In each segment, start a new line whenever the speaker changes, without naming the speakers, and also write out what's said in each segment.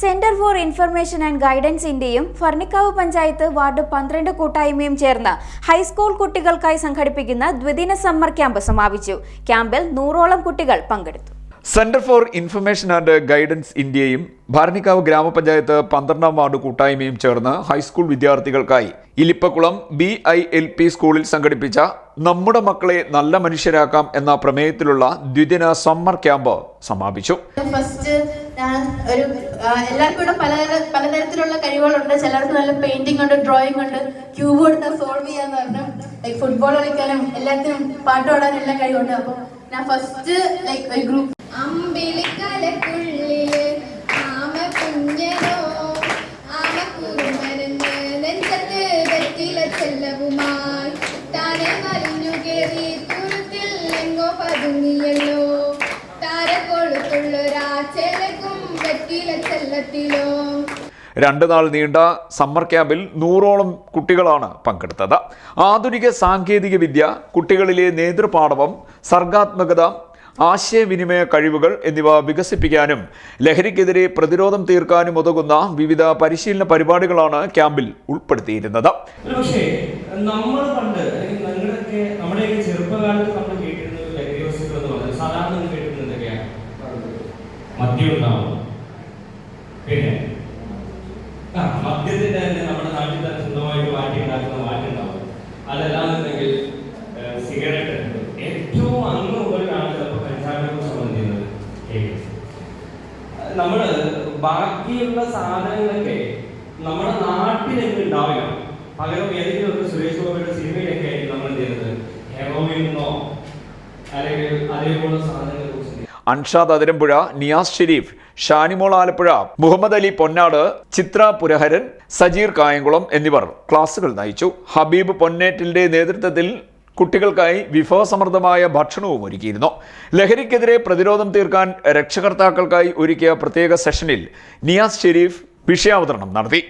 Centre for information and guidance ഇന്ത്യയും ഫർണിക്കാവ് panchayat ward പന്ത്രണ്ട് കൂട്ടായ്മയും ചേർന്ന് ഹൈസ്കൂൾ കുട്ടികൾക്കായി സംഘടിപ്പിക്കുന്ന ദ്വിദിന സമ്മർ ക്യാമ്പ് സമാപിച്ചു. ക്യാമ്പിൽ നൂറോളം കുട്ടികൾ പങ്കെടുത്തു.
Centre for information and guidance ഇന്ത്യയും ഭരണിക്കാവ് ഗ്രാമപഞ്ചായത്ത് പന്ത്രണ്ടാം വാർഡ് കൂട്ടായ്മയും ചേർന്ന് ഹൈസ്കൂൾ വിദ്യാർത്ഥികൾക്കായി Ilippakkulam B I L P സ്കൂളിൽ സംഘടിപ്പിച്ച നമ്മുടെ മക്കളെ നല്ല മനുഷ്യരാക്കാം എന്ന പ്രമേയത്തിലുള്ള ദ്വിദിന സമ്മർ ക്യാമ്പ് സമാപിച്ചു.
ഫസ്റ്റ് ഒരു എല്ലാവർക്കും ഇവിടെ പല പലതരത്തിലുള്ള കഴിവുകളുണ്ട്. ചിലർക്ക് നല്ല പെയിന്റിംഗ് ഉണ്ട് ഡ്രോയിങ് ഉണ്ട്. ക്യൂബ് കൊടുത്ത് സോൾവ് ചെയ്യാന്ന് പറഞ്ഞു. ലൈക്ക് ഫുട്ബോൾ കളിക്കാനും എല്ലാത്തിനും പാട്ട് പാടാനും എല്ലാം കഴിവുണ്ട്. അപ്പൊ ഞാൻ ഫസ്റ്റ് ലൈക്ക് ഒരു ഗ്രൂപ്പ്
അമ്പിളിക്കലക്കുള്ളിൽ ആമ ആമ ചെല്ലവുമായി. താനെ മറിഞ്ഞു തുരുത്തിൽ എങ്ങോ പതുങ്ങിയല്ലോ. ചെല്ലത്തിലോ.
രണ്ട് നാൾ നീണ്ട സമ്മർ ക്യാമ്പിൽ നൂറോളം കുട്ടികളാണ് പങ്കെടുത്തത്. ആധുനിക സാങ്കേതിക വിദ്യ കുട്ടികളിലെ നേതൃപാഠവം സർഗാത്മകത ആശയവിനിമയ കഴിവുകൾ എന്നിവ വികസിപ്പിക്കാനും ലഹരിക്കെതിരെ പ്രതിരോധം തീർക്കാനും ഉതകുന്ന വിവിധ പരിശീലന പരിപാടികളാണ് ക്യാമ്പിൽ ഉൾപ്പെടുത്തിയിരുന്നത്.
പക്ഷേ നമ്മൾ പണ്ട് അല്ലെങ്കിൽ നിങ്ങളുടെയൊക്കെ നമ്മുടെയൊക്കെ ചെറുപ്പകാലത്ത് നമ്മൾ കേട്ടിരുന്നത് ഒരു ലഹരി വസ്തുക്കൾ എന്ന് പറഞ്ഞാൽ സാധാരണ മദ്യം ഉണ്ടാവും. പിന്നെ ആ മദ്യത്തിന്റെ തന്നെ നമ്മുടെ നാട്ടിൽ തന്നെ സ്വന്തമായിട്ട് മാറ്റി ഉണ്ടാക്കുന്ന മാറ്റി ഉണ്ടാവും അതല്ലാന്നുണ്ടെങ്കിൽ സിഗരറ്റ് ഏറ്റവും അങ്ങ് മുകളിലാണ് ചിലപ്പോൾ കഞ്ചാവിനെ കുറിച്ച് നമ്മൾ ബാക്കിയുള്ള സാധനങ്ങളൊക്കെ നമ്മുടെ നാട്ടിലെങ്ങും ഉണ്ടാവില്ല. പകരം ഏതെങ്കിലും ഒരു സുരേഷ് ഗോപിയുടെ സിനിമയിലൊക്കെ ആയിരിക്കും നമ്മൾ ചെയ്യുന്നത്? ഹെറോയിന്നോ അല്ലെങ്കിൽ അതേപോലുള്ള സാധനങ്ങളെ കുറിച്ച്
അൻഷാദ് അതിരമ്പുഴ നിയാസ് ഷെരീഫ് ഷാനിമോൾ ആലപ്പുഴ മുഹമ്മദ് അലി പൊന്നാട് ചിത്ര പുരഹരൻ സജീർ കായംകുളം എന്നിവർ ക്ലാസുകൾ നയിച്ചു. ഹബീബ് പൊന്നേറ്റിന്റെ നേതൃത്വത്തിൽ കുട്ടികൾക്കായി വിഭവസമൃദ്ധമായ ഭക്ഷണവും ഒരുക്കിയിരുന്നു. ലഹരിക്കെതിരെ പ്രതിരോധം തീർക്കാൻ രക്ഷകർത്താക്കൾക്കായി ഒരുക്കിയ പ്രത്യേക സെഷനിൽ നിയാസ് ഷെരീഫ് വിഷയാവതരണം നടത്തി.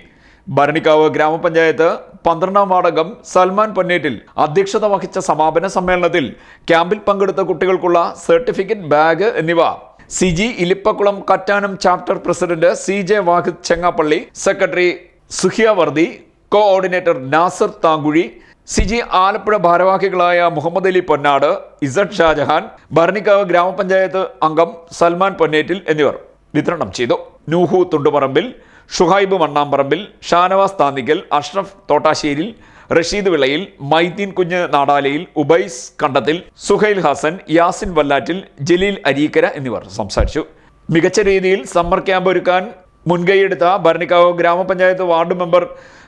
ഭരണിക്കാവ് ഗ്രാമപഞ്ചായത്ത് പന്ത്രണ്ടാം വാർഡംഗം സൽമാൻ പൊന്നേറ്റിൽ അധ്യക്ഷത വഹിച്ച സമാപന സമ്മേളനത്തിൽ ക്യാമ്പിൽ പങ്കെടുത്ത കുട്ടികൾക്കുള്ള സർട്ടിഫിക്കറ്റ് ബാഗ് എന്നിവ C G Ilippakkulam Kattanam chapter president C J Vahid Chengappally secretary Suhiya Vardi coordinator Nasar Thankuzhi C G Alappuzha ഭാരവാഹികളായ മുഹമ്മദ് അലി പൊന്നാട് ഇസഡ് ഷാജഹാൻ ഭരണിക്കാവ് ഗ്രാമപഞ്ചായത്ത് അംഗം സൽമാൻ പൊന്നേറ്റിൽ എന്നിവർ വിതരണം ചെയ്തു. നൂഹു തുണ്ടുപറമ്പിൽ ഷുഹൈബ് മണ്ണാമ്പറമ്പിൽ ഷാനവാസ് താന്നിക്കൽ അഷ്റഫ് തോട്ടാശ്ശേരിൽ റഷീദ് വിളയിൽ മൈദീൻ കുഞ്ഞ് നാടാലയിൽ ഉബൈസ് കണ്ടത്തിൽ സുഹൈൽ ഹസൻ യാസിൻ വല്ലാറ്റിൽ ജലീൽ അരീക്കര എന്നിവർ സംസാരിച്ചു. മികച്ച രീതിയിൽ സമ്മർ ക്യാമ്പ് ഒരുക്കാൻ മുൻകൈയെടുത്ത ഭരണിക്കാവ് ഗ്രാമപഞ്ചായത്ത് വാർഡ് മെമ്പർ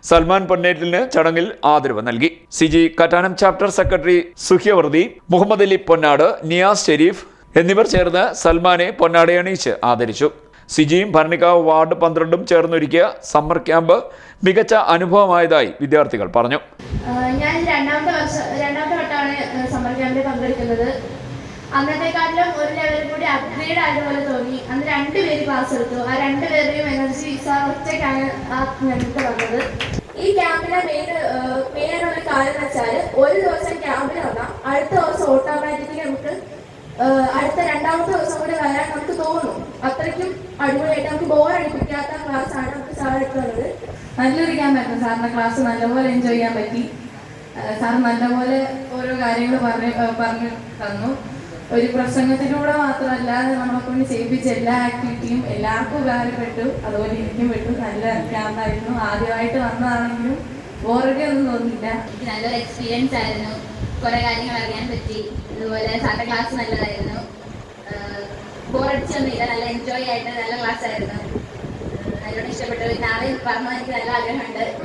സൽമാൻ പൊന്നേറ്റിലിന് ചടങ്ങിൽ ആദരവ് നൽകി. C G Kattanam chapter secretary Suhyavardi Muhammad Ali Ponnad Niyas Sharif എന്നിവർ ചേർന്ന് സൽമാനെ പൊന്നാടയണിയിച്ച് ആദരിച്ചു. സിജിയും ഭരണിക്കാവ് വാർഡ് പന്ത്രണ്ടും ചേർന്നൊരുക്കിയ സമ്മർ ക്യാമ്പ് മികച്ച അനുഭവമായതായി വിദ്യാർത്ഥികൾ പറഞ്ഞു.
ഞാൻ രണ്ടാമത്തെ രണ്ടാമത്തെ വട്ടമാണ് സമ്മർ ക്യാമ്പിൽ പങ്കെടുക്കുന്നത്. അന്നത്തെക്കാട്ടിലും ഒരു ലെവൽ കൂടി അപ്ഗ്രേഡ് ആയത് പോലെ തോന്നി. അന്ന് രണ്ടുപേര് ക്ലാസ് എടുത്തു. ആ രണ്ടുപേരുടെയും എനർജി സാർ ഒറ്റയ്ക്കാണ് ആ ഞങ്ങൾക്ക് വന്നത്. ഈ ക്യാമ്പിലെ മെയിൻ ആയിട്ടുള്ള കാര്യം എന്ന് വെച്ചാൽ ഒരു ദിവസം ക്യാമ്പിൽ വന്നാൽ അടുത്ത ദിവസം ഓട്ടോമാറ്റിക്കലി നമുക്ക് ആഹ് അടുത്ത രണ്ടാമത്തെ ദിവസം കൂടെ വരാൻ നമുക്ക് തോന്നും. അത്രയ്ക്കും അടിപൊളിയായിട്ട് നമുക്ക് ബോർ അടിപ്പിക്കാത്ത ക്ലാസ് ആണ് നമുക്ക് സാർ എടുക്കുന്നത്.
നല്ലൊരു പറ്റും സാറിന്റെ ക്ലാസ് നല്ലപോലെ എൻജോയ് ചെയ്യാൻ പറ്റി. സാർ നല്ലപോലെ ഓരോ കാര്യങ്ങൾ പറഞ്ഞു പറഞ്ഞു തന്നു. ഒരു പ്രസംഗത്തിലൂടെ മാത്രമല്ല നമ്മളെ കൊണ്ട് ചെയ്യിപ്പിച്ച എല്ലാ ആക്ടിവിറ്റിയും എല്ലാവർക്കും ഉപകാരപ്പെട്ടു. അതുപോലെ എനിക്കും പെട്ടു. നല്ല ക്യാമ്പായിരുന്നു ആദ്യമായിട്ട് വന്നതാണെങ്കിലും ബോറൊക്കെ ഒന്നും തോന്നിയില്ല.
എനിക്ക് നല്ലൊരു എക്സ്പീരിയൻസ് ആയിരുന്നു. കുറെ കാര്യങ്ങൾ അറിയാൻ പറ്റി. അതുപോലെ സാറിന്റെ ക്ലാസ് നല്ലതായിരുന്നു. ബോറടിച്ചൊന്നുമില്ല. നല്ല എൻജോയ് ആയിട്ട് നല്ല ക്ലാസ് ആയിരുന്നു.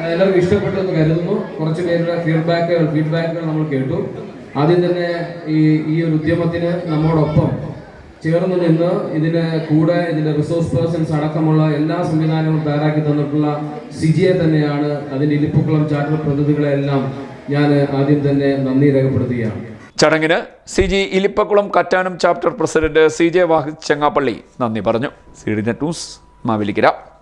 എല്ലാവർക്കും ഇഷ്ടപ്പെട്ടു. എന്ന് കരുതുന്നു. കുറച്ച് പേരുടെ ഫീഡ്ബാക്കുകൾ ഫീഡ്ബാക്കുകൾ നമ്മൾ കേട്ടു. ആദ്യം തന്നെ ഈ ഈ ഒരു ഉദ്യമത്തിന് നമ്മോടൊപ്പം ചേർന്ന് നിന്ന് ഇതിന് കൂടെ ഇതിന്റെ റിസോഴ്സ് പേഴ്സൺസ് അടക്കമുള്ള എല്ലാ സംവിധാനങ്ങളും തയ്യാറാക്കി തന്നിട്ടുള്ള സിജിയെ തന്നെയാണ് അതിന്റെ ഇലിപ്പുക്കുളം ചാർട്ടർ പ്രതിനിധികളെ എല്ലാം ഞാൻ ആദ്യം തന്നെ നന്ദി രേഖപ്പെടുത്തുകയാണ്.
ചടങ്ങിന് C G Ilippakkulam Kattanam chapter president C J Vahid Chengappally നന്ദി പറഞ്ഞു. C D net news Mavelikkara.